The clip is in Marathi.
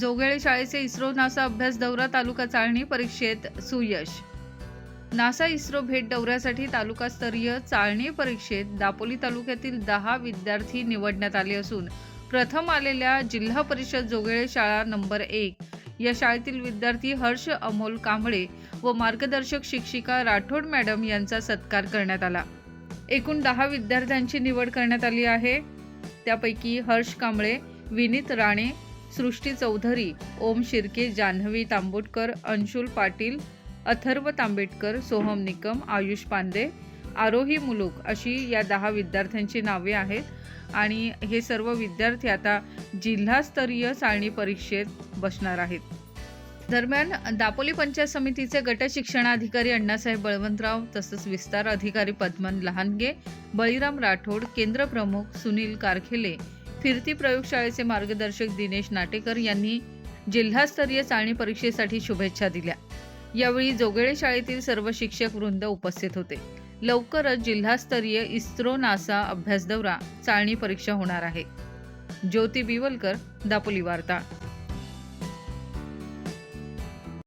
जोगेळे शाळेचे इस्रो नासा अभ्यास दौरा तालुका चाळणी परीक्षेत सुयश. नासा इस्रो भेट दौऱ्यासाठी तालुकास्तरीय चाळणी परीक्षेत दापोली तालुक्यातील दहा विद्यार्थी निवडण्यात आले असून प्रथम आलेल्या जिल्हा परिषद जोगेळे शाळा नंबर एक. या शाळेतील विद्यार्थी हर्ष अमोल कांबळे व मार्गदर्शक शिक्षिका राठोड मॅडम यांचा सत्कार करण्यात आला. एकूण दहा विद्यार्थ्यांची निवड करण्यात आली आहे. त्यापैकी हर्ष कांबळे विनीत राणे सृष्टी चौधरी ओम शिर्के जान्हवी तांबोटकर अंशुल पाटील अथर्व तांबेटकर सोहम निकम आयुष पांडे आरोही मुलुक अशी या दहा विद्यार्थ्यांची नावे आहेत. आणि हे सर्व विद्यार्थी आता जिल्हास्तरीय चाळणी परीक्षेत बसणार आहेत. दरम्यान दापोली पंचायत समितीचे गट शिक्षणाधिकारी अण्णासाहेब बळवंतराव तसंच विस्तार अधिकारी पद्मन लहानगे बळीराम राठोड केंद्र प्रमुख सुनील कारखेले फिरती प्रयोगशाळेचे मार्गदर्शक दिनेश नाटेकर यांनी जिल्हास्तरीय चाळणी परीक्षेसाठी शुभेच्छा दिल्या. यावेळी जोगेळे शाळेतील सर्व शिक्षक वृंद उपस्थित होते. लवकरच जिल्हास्तरीय इस्रो नासा अभ्यास दौरा चाळणी परीक्षा होणार आहे. ज्योती बिवलकर दापोली वार्ता.